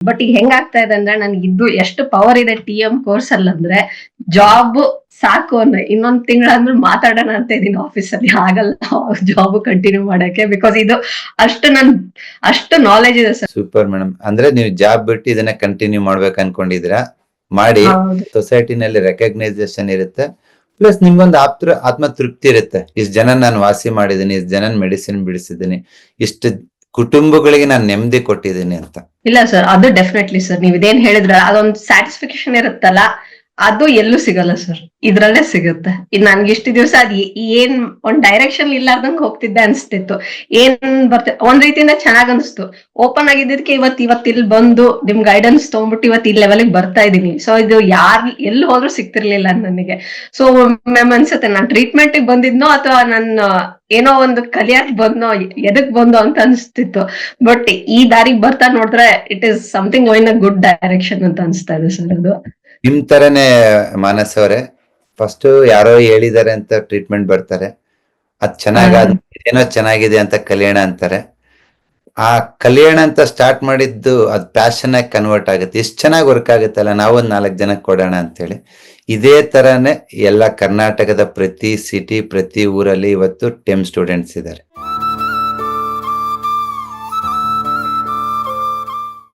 But ಈಗ ಹೆಂಗಾಗ್ತಾ ಇದೆ ಅಂದ್ರೆ ನನ್ಗೆ ಇದು ಎಷ್ಟು ಪವರ್ ಇದೆ ಟಿ ಎಂ ಕೋರ್ಸ್ ಅಲ್ಲಿ ಅಂದ್ರೆ ಜಾಬ್ ಸಾಕು ಅಂದ್ರೆ ಇನ್ನೊಂದ್ ತಿಂಗಳಾದ್ಮೇಲೆ ಮಾತಾಡೋಣ ಅಂತ ಇದೀನಿ ಆಫೀಸ್ ಅಲ್ಲಿ. ಆಗಲ್ಲ ಜಾಬ್ ಕಂಟಿನ್ಯೂ ಮಾಡಕ್ಕೆ ಬಿಕಾಸ್ ಇದು ಅಷ್ಟು ನನ್ ಅಷ್ಟು ನಾಲೆಜ್ ಇದೆ ಸರ್ ಸೂಪರ್ ಮೇಡಮ್ ಅಂದ್ರೆ ನೀವು ಜಾಬ್ ಬಿಟ್ಟು ಇದನ್ನ ಕಂಟಿನ್ಯೂ ಮಾಡ್ಬೇಕು ಅನ್ಕೊಂಡಿದ್ದೀರಾ? ಮಾಡಿ ಸೊಸೈಟಿನಲ್ಲಿ ರೆಕಗ್ನೈಸೇಷನ್ ಇರುತ್ತೆ. ಪ್ಲಸ್ ನಿಮ್ಗೊಂದು ಆಪ್ತ ಆತ್ಮ ತೃಪ್ತಿ ಇರುತ್ತೆ. ಇಷ್ಟು ಜನ ನಾನು ವಾಸಿ ಮಾಡಿದ್ದೀನಿ ಇಷ್ಟು ಜನ ಮೆಡಿಸಿನ್ ಬಿಡಿಸಿದ್ದೀನಿ ಇಷ್ಟು ಕುಟುಂಬಗಳಿಗೆ ನಾನು ನೆಮ್ಮದಿ ಕೊಟ್ಟಿದ್ದೀನಿ ಅಂತ. ಇಲ್ಲ ಸರ್, ಅದು ಡೆಫಿನೆಟ್ಲಿ ಸರ್. ನೀವು ಇದೇನ್ ಹೇಳಿದ್ರ ಅದೊಂದು ಸ್ಯಾಟಿಸ್ಫ್ಯಾಕ್ಷನ್ ಇರುತ್ತಲ್ಲ. ಅದು ಎಲ್ಲೂ ಸಿಗಲ್ಲ ಸರ್ ಇದ್ರಲ್ಲೇ ಸಿಗುತ್ತೆ. ಇದು ನನ್ಗೆ ಇಷ್ಟು ದಿವಸ ಅದ್ ಏನ್ ಒಂದ್ ಡೈರೆಕ್ಷನ್ ಇಲ್ಲಾರ್ದಂಗ್ ಹೋಗ್ತಿದ್ದೆ ಅನ್ಸ್ತಿತ್ತು. ಏನ್ ಬರ್ತ ಒಂದ್ ರೀತಿಯಿಂದ ಚೆನ್ನಾಗ್ ಅನ್ಸ್ತು. ಓಪನ್ ಆಗಿದ್ದಕ್ಕೆ ಇವತ್ ಇವತ್ ಇಲ್ಲಿ ಬಂದು ನಿಮ್ ಗೈಡೆನ್ಸ್ ತಗೊಂಡ್ಬಿಟ್ಟು ಇವತ್ ಈ ಲೆವೆಲ್ಗೆ ಬರ್ತಾ ಇದೀನಿ. ಸೊ ಇದು ಯಾರ್ ಎಲ್ಲಿ ಹೋದ್ರು ಸಿಗ್ತಿರ್ಲಿಲ್ಲ ನನಗೆ. ಸೊ ಮ್ಯಾಮ್ ಅನ್ಸುತ್ತೆ, ನಾನ್ ಟ್ರೀಟ್ಮೆಂಟ್ ಬಂದಿದ್ನೋ ಅಥವಾ ನನ್ನ ಏನೋ ಒಂದು ಕಲಿಯಕ್ ಬಂದ್ನೋ, ಎದಕ್ ಬಂದೋ ಅಂತ ಅನ್ಸ್ತಿತ್ತು. ಬಟ್ ಈ ದಾರಿಗೆ ಬರ್ತಾ ನೋಡಿದ್ರೆ it is something going a good direction ಅಂತ ಅನ್ಸ್ತಾ ಇದೆ ಸರ್ ಅದು. ನಿಮ್ ತರನೇ ಮಾನಸ್ ಅವರೇ ಫಸ್ಟ್ ಯಾರೋ ಹೇಳಿದಾರೆ ಅಂತ ಟ್ರೀಟ್ಮೆಂಟ್ ಬರ್ತಾರೆ. ಅದ್ ಚೆನ್ನಾಗ್ ಏನೋ ಚೆನ್ನಾಗಿದೆ ಅಂತ ಕಲಿಯೋಣ ಅಂತಾರೆ. ಆ ಕಲ್ಯಾಣ ಅಂತ ಸ್ಟಾರ್ಟ್ ಮಾಡಿದ್ದು ಅದ್ ಪ್ಯಾಷನ್ ಆಗಿ ಕನ್ವರ್ಟ್ ಆಗುತ್ತೆ. ಎಷ್ಟು ಚೆನ್ನಾಗಿ ವರ್ಕ್ ಆಗುತ್ತಲ್ಲ ನಾವೊಂದ್ ನಾಲ್ಕು ಜನಕ್ಕೆ ಕೊಡೋಣ ಅಂತೇಳಿ. ಇದೇ ತರನೇ ಎಲ್ಲ ಕರ್ನಾಟಕದ ಪ್ರತಿ ಸಿಟಿ ಪ್ರತಿ ಊರಲ್ಲಿ ಇವತ್ತು ಟೆಮ್ ಸ್ಟೂಡೆಂಟ್ಸ್ ಇದ್ದಾರೆ.